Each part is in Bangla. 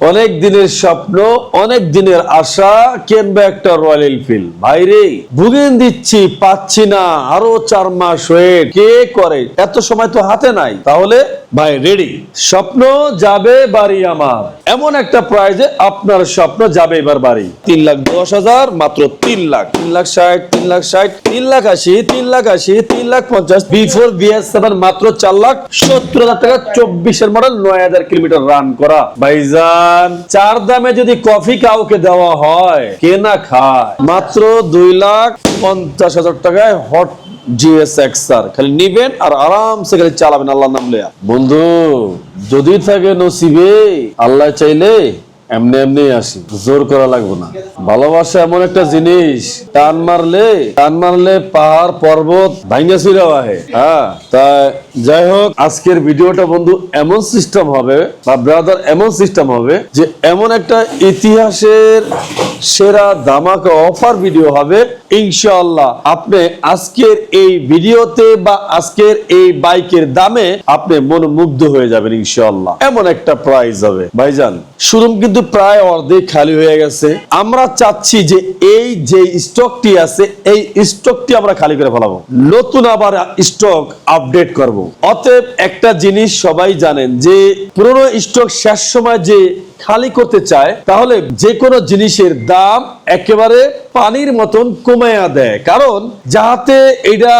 অনেক দিনের স্বপ্ন, অনেক দিনের আশা, কেনবে একটা রয়্যাল এনফিল্ড ভাইরে ভুগেন দিচ্ছি, পাচ্ছি না, আরও চার মাস হয়ে কে করে? এত সময় তো হাতে নাই। তাহলে ভাই রেডি স্বপ্ন যাবে বাড়ি আমার। এমন একটা প্রাইজে আপনার স্বপ্ন যাবে এবার বাড়ি। তিন লাখ দশ হাজার, মাত্র তিন লাখ। তিন লাখ ষাট, তিন লাখ ষাট, তিন লাখ আশি, তিন লাখ আশি, তিন লাখ পঞ্চাশ বিফোর বিএস সেভেন মাত্র চার লাখ সত্তর হাজার টাকা চব্বিশের মডেল নয় হাজার কিলোমিটার রান করা। ভাইজান, চার দামে যদি কফি কাউকে দেওয়া হয়, কে না খায়? মাত্র দুই লাখ পঞ্চাশ হাজার টাকায় হট পাহাড়, পর্বত ভাঙ্গা ছিঁড়াও আহে হ্যাঁ তা যাই হোক, আজকের ভিডিওটা বন্ধু এমন সিস্টেম হবে, বা ব্রাদার এমন সিস্টেম হবে, যে এমন একটা ইতিহাসের সেরা দামাকা অফার ভিডিও হবে ইনশাআল্লাহ, আপনি আজকের এই ভিডিওতে বা আজকের এই বাইকের দামে আপনি মনোমুগ্ধ হয়ে যাবেন ইনশাআল্লাহ। এমন একটা প্রাইস হবে। ভাইজান শোরুম কিন্তু প্রায় অর্ধেক খালি হয়ে গেছে। আমরা চাচ্ছি যে এই যে স্টকটি আছে, এই স্টকটি আমরা খালি করে ফেলাবো। নতুন আবার স্টক আপডেট করব। অতএব একটা জিনিস সবাই জানেন যে, পুরনো স্টক শেষ সময় যে খালি করতে চায়, তাহলে যে কোনো জিনিসের দাম একেবারে পানির মতন কমাইয়া দেয়। কারণ যাহাতে এটা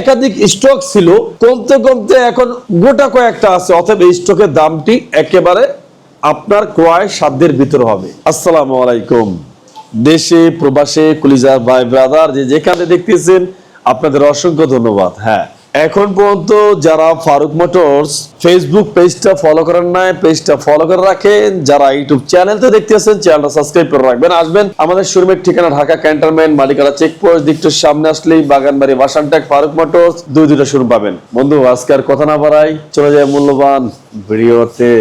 একাধিক স্টক ছিল, কমতে কমতে এখন গোটা কয়েকটা আছে, অতএব এই স্টকের দামটি একেবারে আপনার ক্রয় সাধ্যের ভিতর হবে। আসসালামু আলাইকুম। দেশে, প্রবাসে কুলিজার ভাই, ব্রাদার, যে যেখানে দেখতেছেন, আপনাদের অসংখ্য ধন্যবাদ। হ্যাঁ এখন পর্যন্ত যারা ফারুক মোটরস ফেসবুক পেজটা ফলো করেন নাই পেজটা ফলো করে রাখেন। যারা ইউটিউব চ্যানেলতে দেখতেছেন চ্যানেলটা সাবস্ক্রাইব করে রাখবেন। আসবেন আমাদের শোরুমের ঠিকানা ঢাকা ক্যান্টনমেন্ট মালিকারা চেকপোস্ট দিকটার সামনে আসলেই বাগানবাড়ি বাসানটাক ফারুক মোটরস। দুই দুটো শোরুম পাবেন। বন্ধু, আজকে আর কথা না বাড়াই, চলে যায় মূল্যবান ভিডিওতে।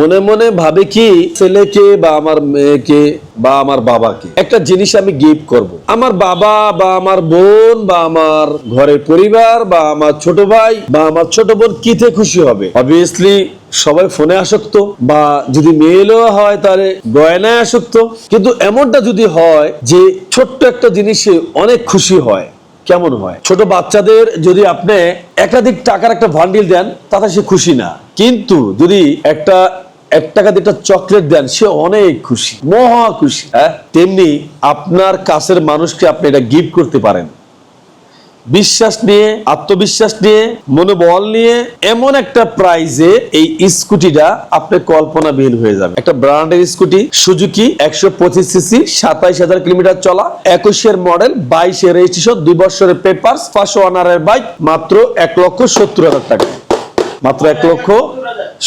মনে মনে ভাবে কি, ছেলেকে বা আমার মেয়েকে বা আমার বাবাকে। একটা জিনিস আমি গিফট করব। আমার বাবা বা আমার বোন বা আমার ঘরের পরিবার বা আমার ছোট ভাই বা আমার ছোট বোন কিতে খুশি হবে? অবভিয়াসলি সবাই ফোনে আসক্ত বা যদি মেয়েলেও হয় তাহলে গয়নায় আসক্ত। কিন্তু এমনটা যদি হয় যে ছোট্ট একটা জিনিসে অনেক খুশি হয়, কেমন হয়? ছোট বাচ্চাদের যদি আপনি একাধিক টাকার একটা ভান্ডিল দেন, তাতে সে খুশি না। কিন্তু যদি একটা এক টাকা দিয়ে চকলেট দেন, সে অনেক খুশি, মহা খুশি। হ্যাঁ? তেমনি আপনার কাছের মানুষকে আপনি এটা গিফট করতে পারেন। বিশ্বাস নিয়ে, আত্মবিশ্বাস নিয়ে, মনোবল নিয়ে এমন একটা প্রাইজে এই স্কুটিটা আপনি কল্পনাবিহীন হয়ে যাবে। একটা ব্র্যান্ডের স্কুটি, সুজুকি একশো পঁচিশ সিসি সাতাইশ হাজার কিলোমিটার চলা, একুশের মডেল বাইশের রেজিস্ট্রেশন দুই বছরের পেপার পাঁচশো অনারের বাইক মাত্র এক লক্ষ সত্তর হাজার টাকা। মাত্র এক লক্ষ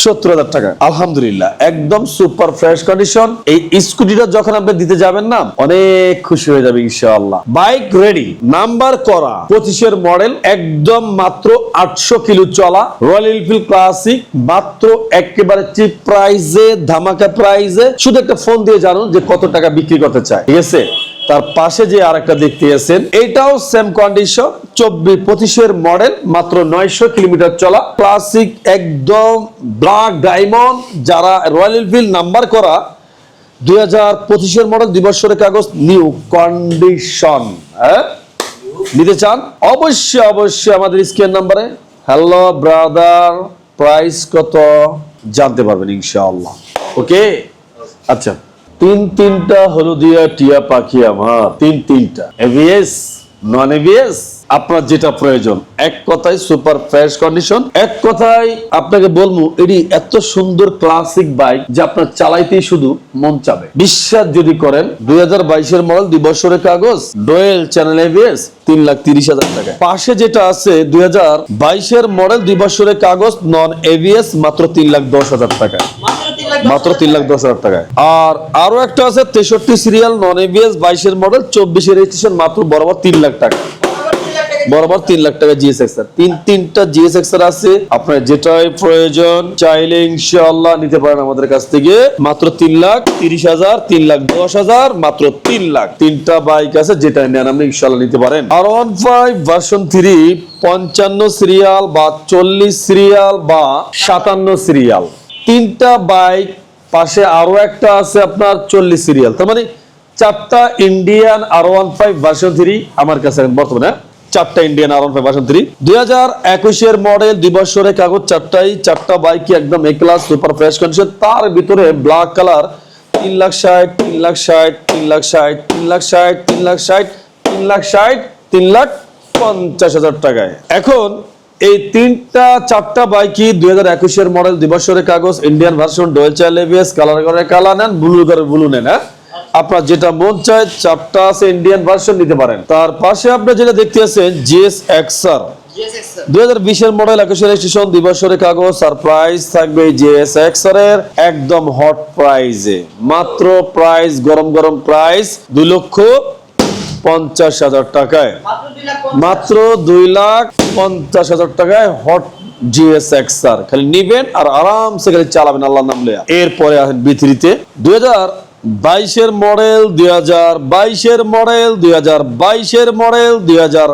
সত্তর হাজার টাকা। আলহামদুলিল্লাহ, একদম সুপার ফ্রেশ কন্ডিশন এই স্কুটিটা যখন আপনি দিতে যাবেন না, অনেক খুশি হয়ে যাবে ইনশাআল্লাহ। বাইক রেডি নাম্বার করা, পঁচিশের মডেল একদম মাত্র আটশো কিলো চলা রয়্যাল এনফিল্ড ক্লাসিক মাত্র একেবারে চিপ প্রাইজে ধামাকা প্রাইজে শুধু একটা ফোন দিয়ে জানুন যে কত টাকা বিক্রি করতে চায়। ঠিক আছে? তার পাশে যে আরেকটা দেখতে আছেন, এটাও সেম কন্ডিশন চব্বিশ পঁচিশের মডেল মাত্র নয়শো কিলোমিটার চলা। ক্লাসিক একদম ব্ল্যাক ডায়মন্ড যারা রয়্যাল এনফিল্ড নাম্বার করা দুই হাজার পঁচিশের মডেল দুই বছরের কাগজ নিউ কন্ডিশন হ্যাঁ? নিতে চান, অবশ্যই অবশ্যই আমাদের স্ক্রিন নাম্বারে। হ্যালো ব্রাদার প্রাইস কত? জানতে পারবেন, ইনশাআল্লাহ। ওকে আচ্ছা। তিন তিনটা হলুদিয়া টিয়া পাখি আমার, তিন তিনটা। এভিএস নন এভিএস আপনার যেটা প্রয়োজন। এক কথায় সুপার ফ্রেশ কন্ডিশন এক কথায় আপনাকে বলব, এটি এত সুন্দর ক্লাসিক বাইক যে আপনার চালাইতেই শুধু মন চাবে। বিশ্বাস যদি করেন, দুই হাজার বাইশের মডেল দুই বছরের কাগজ ডোয়েল চ্যানেল এভিএস তিন লাখ তিরিশ হাজার টাকা। পাশে যেটা আছে, দুই হাজার বাইশের মডেল দুই বছরের কাগজ নন এভিএস মাত্র তিন লাখ দশ হাজার টাকা। মাত্র তিন লাখ দশ হাজার টাকায়। আর আরও একটা আছে তেষট্টি সিরিয়াল নন এবিএস বাইশের মডেল চব্বিশের রেজিস্ট্রেশন মাত্র বরাবর তিন লাখ টাকা। বরাবর তিন লাখ টাকা জিএস এক্সার তিন তিনটা জিএস এক্সার আছে। আপনার যেটাই প্রয়োজন চাইলে ইনশাআল্লাহ নিতে পারেন আমাদের কাছ থেকে। মাত্র তিন লাখ তিরিশ হাজার তিন লাখ দশ হাজার মাত্র তিন লাখ। তিনটা বাইক আছে যেটা নেন আপনি ইনশাআল্লাহ নিতে পারেন। আর ওয়ান ফাইভ ভার্সন থ্রি পঞ্চান্ন সিরিয়াল বা চল্লিশ সিরিয়াল বা সাতান্ন সিরিয়াল তিনটা বাইক, পাশে আরও একটা আছে আপনার চল্লিশ সিরিয়াল তার মানে চারটা Indian R one five version three আমার কাছে বর্তমানে হ্যাঁ? চারটা Indian R one five version three দুই হাজার একুশের মডেল দুই বছরের কাগজ চারটাই, চারটা বাইক একদম A class super fresh condition তার ভিতরে ব্ল্যাক কালার তিন লাখ ষাট, তিন লাখ ষাট, তিন লাখ ষাট, তিন লাখ ষাট, তিন লাখ ষাট, তিন লাখ ষাট, তিন লাখ পঞ্চাশ হাজার টাকায়। এখন এই তিনটা, চারটা বাইকই দুই হাজার একুশের মডেল দিবসরের কাগজ ইন্ডিয়ান ভার্সন ডোয়েল চাইল এবিএস কালার করে কালার নেন ব্লু করে ব্লু নেন হ্যাঁ? আপনার যেটা মন চায়, চারটা আছে ইন্ডিয়ান ভার্সন নিতে পারেন। তার পাশে আপনার যেটা দেখতে আছেন জিএস এক্সার দুই হাজার বিশের মডেল একুশের স্টেশন দুই কাগজ, আর প্রাইস থাকবে জিএস এক্সার এর একদম হট প্রাইজে মাত্র প্রাইস গরম গরম প্রাইস দুই লক্ষ পঞ্চাশ হাজার টাকায়। মাত্র দুই লাখ পঞ্চাশ হাজার টাকায় হট জিএস খালি নিবেন আর আরামসে খালি চালাবেন আল্লাহ নাম লেয়া এরপরে আসেন দুই হাজার বাইশের মডেল দুই হাজার বাইশের মডেল দুই হাজার বাইশের মডেল দুই হাজার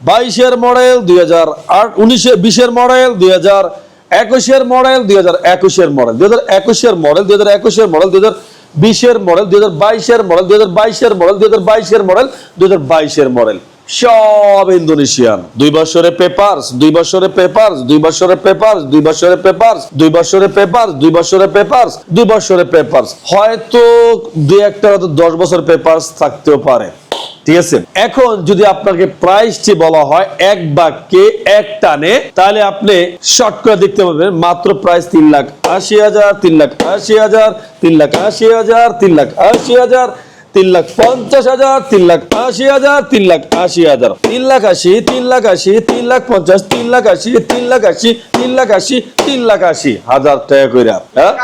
বাইশের মডেল দুই হাজার আট উনিশে বিশের মডেল দুই হাজার একুশের মডেল দুই হাজার একুশের মডেল দুই হাজার একুশের মডেল দুই হাজার একুশের মডেল দুই হাজার বিশের মডেল দুই হাজার বাইশের মডেল দুই হাজার বাইশের মডেল দুই হাজার বাইশের মডেল দুই হাজার বাইশের মডেল সব ইন্দোনেশিয়ান। দুই বছরের পেপারস দুই বছরের পেপারস দুই বছরের পেপারস দুই বছরের পেপারস দুই বছরের পেপারস দুই বছরের পেপারস দুই বছরের পেপারস হয়তো দুই একটা হয়তো দশ বছর পেপারস থাকতেও পারে। ঠিক আছে? এখন যদি আপনাকে প্রাইসটি বলা হয়, এক বাক্যে এক টানে, তাহলে আপনি শর্ট করে দেখতে পাবেন, মাত্র প্রাইস তিন লাখ আশি হাজার, তিন লাখ আশি হাজার, তিন লাখ আশি হাজার, তিন লাখ আশি হাজার তিন লাখ পঞ্চাশ হাজার তিন লাখ আশি হাজার তিন লাখ আশি হাজার তিন লাখ আশি তিন লাখ আশি তিন লাখ পঞ্চাশ তিন লাখ আশি তিন লাখ আশি তিন লাখ আশি তিন লাখ আশি হাজার টাকা করে হ্যাঁ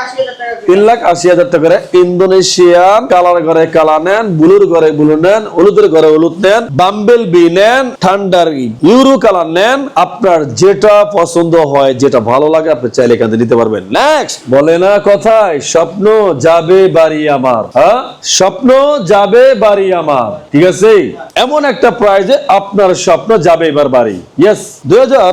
তিন লাখ আশি হাজার টাকা করে ইন্দোনেশিয়ান কালার ঘরে কালা নেন ব্লুর ঘরে ব্লু নেন হলুদের ঘরে হলুদ নেন বাম্বেল বি নেন ঠান্ডার ইউরো কালার নেন আপনার যেটা পছন্দ হয় যেটা ভালো লাগে আপনি চাইলে এখান থেকে নিতে পারবেন নেক্সট বলে না কথায় স্বপ্ন যাবে বাড়ি আমার হ্যাঁ স্বপ্ন যাবে বাড়ি আমার। ঠিক আছে? এমন একটা প্রাইজে আপনার স্বপ্ন যাবে এবার বাড়ি। ইয়েস দুই হাজার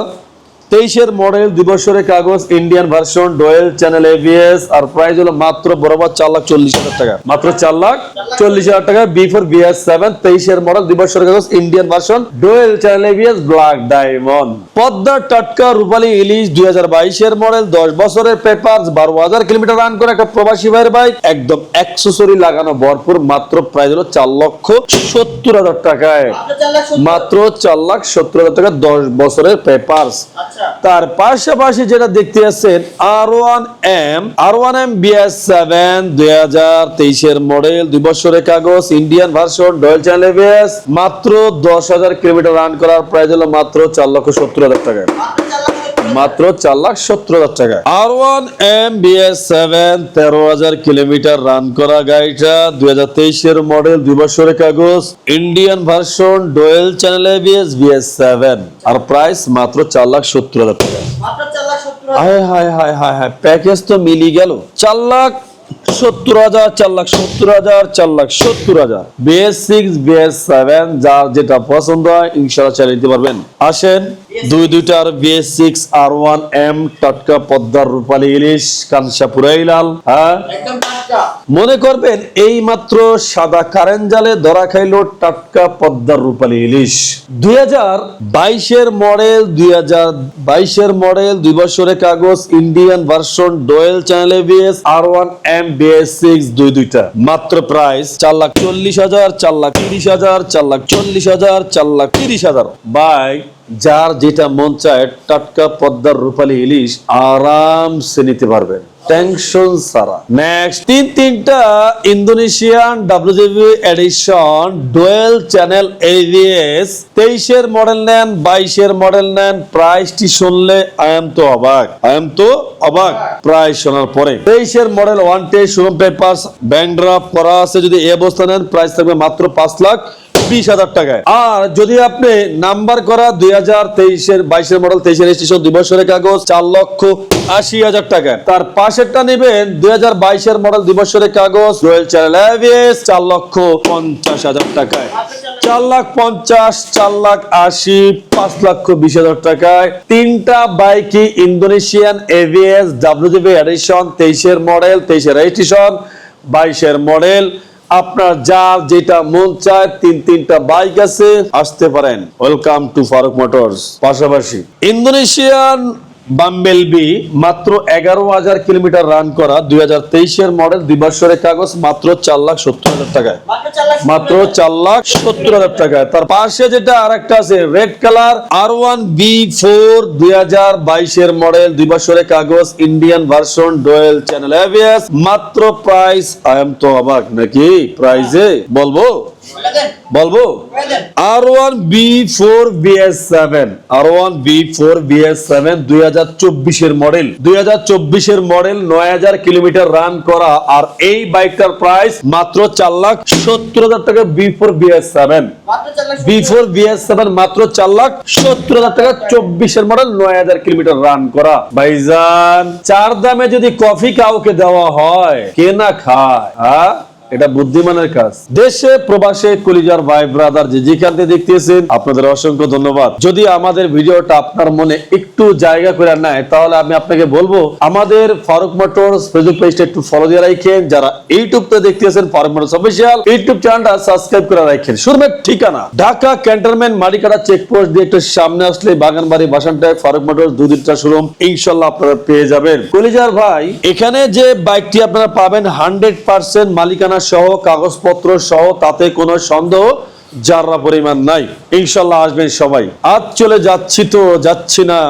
তেইশের মডেল দুই বছরের কাগজ Indian version dual channel ABS আর প্রাইস হলো মাত্র বরাবর চার লাখ চল্লিশ হাজার টাকা। মাত্র চার লাখ চল্লিশ হাজার টাকা বি ফোর বিএস সেভেন তেইশের মডেল দুই বছরের কাগজ Indian version dual channel ABS black diamond Padma টাটকা রূপালী ইলিশ দুই হাজার বাইশের মডেল দশ বছরের পেপার বারো হাজার কিলোমিটার রান করে একটা প্রবাসী ভাইয়ের বাইক একদম অ্যাক্সেসরি লাগানো ভরপুর মাত্র প্রাইস হলো চার লক্ষ সত্তর হাজার টাকায়। মাত্র চার লাখ সত্তর হাজার টাকা দশ বছরের পেপারস তার পাশাপাশি যেটা দেখতে আছেন R one M R one M BS seven দুই হাজার তেইশের মডেল দুই বছরের কাগজ ইন্ডিয়ান ভার্সন ডয়েল চ্যানেল মাত্র দশ হাজার কিলোমিটার রান করার প্রাইস হলো মাত্র চার লক্ষ সত্তর হাজার টাকা। মাত্র চার লাখ সত্তর হাজার টাকা। R one M B S seven তেরো হাজার কিলোমিটার রান করা গাড়িটা দুই হাজার তেইশের মডেল দুই বছরের কাগজ Indian version dual channel ABS BS seven আর প্রাইস মাত্র চার লাখ সত্তর হাজার টাকা। হায় হায় হায় হায় হায় প্যাকেজ তো মিলি গেল। চার লাখ সত্তর হাজার, চার লাখ, সত্তর হাজার, চার লাখ, সত্তর হাজার। বিএস সিক্স বিএস সেভেন যার যেটা পছন্দ হয় ইনশাল্লাহ চালিয়ে দিতে পারবেন। আসেন, দুই দুইটার BS six R one M টাটকা পদ্মার রূপালী ইলিশ কানসা পুরাই লাল হ্যাঁ মনে করবেন এই মাত্র সাদা কারেন্ট জালে ধরা খাইলো টাটকা পদ্মার রূপালী ইলিশ। দুই হাজার বাইশের মডেল, দুই হাজার বাইশের মডেল, দুই বছরের কাগজ, Indian version, dual channel ABS R one M BS six দুই দুইটা। মাত্র প্রাইস চার লাখ চল্লিশ হাজার, চার লাখ তিরিশ হাজার, চার লাখ চল্লিশ হাজার, চার লাখ তিরিশ হাজার। বাইক যার যেটা মন চায়, টাটকা পদ্মার রূপালী ইলিশ আরামসে নিতে পারবেন। টেনশন সারা নেক্সট তিন তিনটা Indonesian WGB edition dual channel ABS তেইশের মডেল নেন, বাইশের মডেল নেন, প্রাইসটি শুনলে আই এম তো অবাক। আই এম তো অবাক, প্রাইস শোনার পরে। তেইশের মডেল ওয়ান টে শোরুম পেপার ব্যাংক ড্রাফট করা আছে, যদি এই অবস্থা নেন, প্রাইস থাকবে মাত্র পাঁচ লাখ বিশ হাজার টাকায়। আর যদি আপনি নাম্বার করা দুই হাজার তেইশের বাইশের মডেল, তেইশের রেজিস্ট্রেশন দুই বছরের কাগজ, চার লক্ষ আশি হাজার টাকায়। তার পাশেরটা নেবেন দুই হাজার বাইশের মডেল, দুই বছরের কাগজ রয়্যাল চ্যানেল এভিএস চার লক্ষ পঞ্চাশ হাজার টাকায়। চার লাখ পঞ্চাশ, চার লাখ আশি, পাঁচ লক্ষ বিশ হাজার টাকায়। তিনটা বাইকই ইন্দোনেশিয়ান এভিএস ডাব্লিউজিবি এডিশন তেইশের মডেল, তেইশের রেজিস্ট্রেশন বাইশের মডেল। আপনার যা যেটা মন চায় তিন, তিনটা বাইক আছে, আসতে পারেন। ওয়েলকাম টু ফারুক মোটরস পাশাপাশি ইন্দোনেশিয়ান বাম্বেল বি মাত্র এগারো হাজার কিলোমিটার রান করা দুই হাজার তেইশের মডেল দুই বছরের কাগজ মাত্র চার লাখ সত্তর হাজার টাকায়। মাত্র চার লাখ সত্তর হাজার। টাকায়। তার পাশে যেটা আর একটা আছে red colour R one B four দুই হাজার বাইশের মডেল দুই বছরের কাগজ ইন্ডিয়ান ভার্সন ডোয়েল চ্যানেল মাত্র প্রাইস আই এম তো অবাক নাকি? প্রাইজে বলব? বলব? R one B four BS seven R one B four BS seven দুই হাজার চব্বিশের মডেল দুই হাজার চব্বিশের মডেল নয় হাজার কিলোমিটার রান করা। আর এই বাইকটার প্রাইস মাত্র চার লাখ সত্তর হাজার টাকা B four BS seven B four BS seven মাত্র চার লাখ সত্তর হাজার টাকা চব্বিশের মডেল নয় হাজার কিলোমিটার রান করা। ভাইজান চার দামে যদি কফি কাউকে দেওয়া হয় কে না খায় হ্যাঁ? এটা বুদ্ধিমানের কাজ। দেশে, প্রবাসে, কলিজার ভাই ব্রাদার যে যেখান থেকে দেখতেছেন, আপনাদের অসংখ্য ধন্যবাদ। যদি আমাদের ভিডিওটা আপনার মনে একটু জায়গা করে নেয়, তাহলে আমি আপনাকে বলব, আমাদের ফারুক মোটরস ফেসবুক পেজটা একটু ফলো দিয়ে রাখেন। যারা ইউটিউবতে দেখতেছেন, ফারুক মোটরস অফিসিয়াল ইউটিউব চ্যানেলটা সাবস্ক্রাইব করে রাখেন। শুরুমের ঠিকানা, ঢাকা ক্যান্টনমেন্ট মারিকাটা চেকপোস্ট দিয়ে একটু সামনে আসলে বাগানবাড়ি বাসানটায় ফারুক মোটরস দু তিনটা শোরুম ইনশাল্লাহ আপনারা পেয়ে যাবেন। কলিজার ভাই, এখানে যে বাইকটি আপনারা পাবেন হান্ড্রেড পার্সেন্ট মালিকানা সহ, কাগজপত্র সহ, তাতে কোনো সন্দেহ যারা পরিমাণ নাই। ইনশাল্লাহ আসবেন সবাই। আজ চলে যাচ্ছি তো, যাচ্ছি না।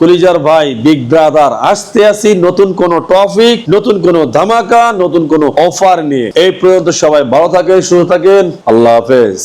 কলিজার ভাই, বিগ ব্রাদার, আসতে আসি নতুন কোন টপিক, নতুন কোন ধামাকা, নতুন কোন অফার নিয়ে। এই পর্যন্ত সবাই ভালো থাকেন, সুস্থ থাকেন। আল্লাহ হাফেজ।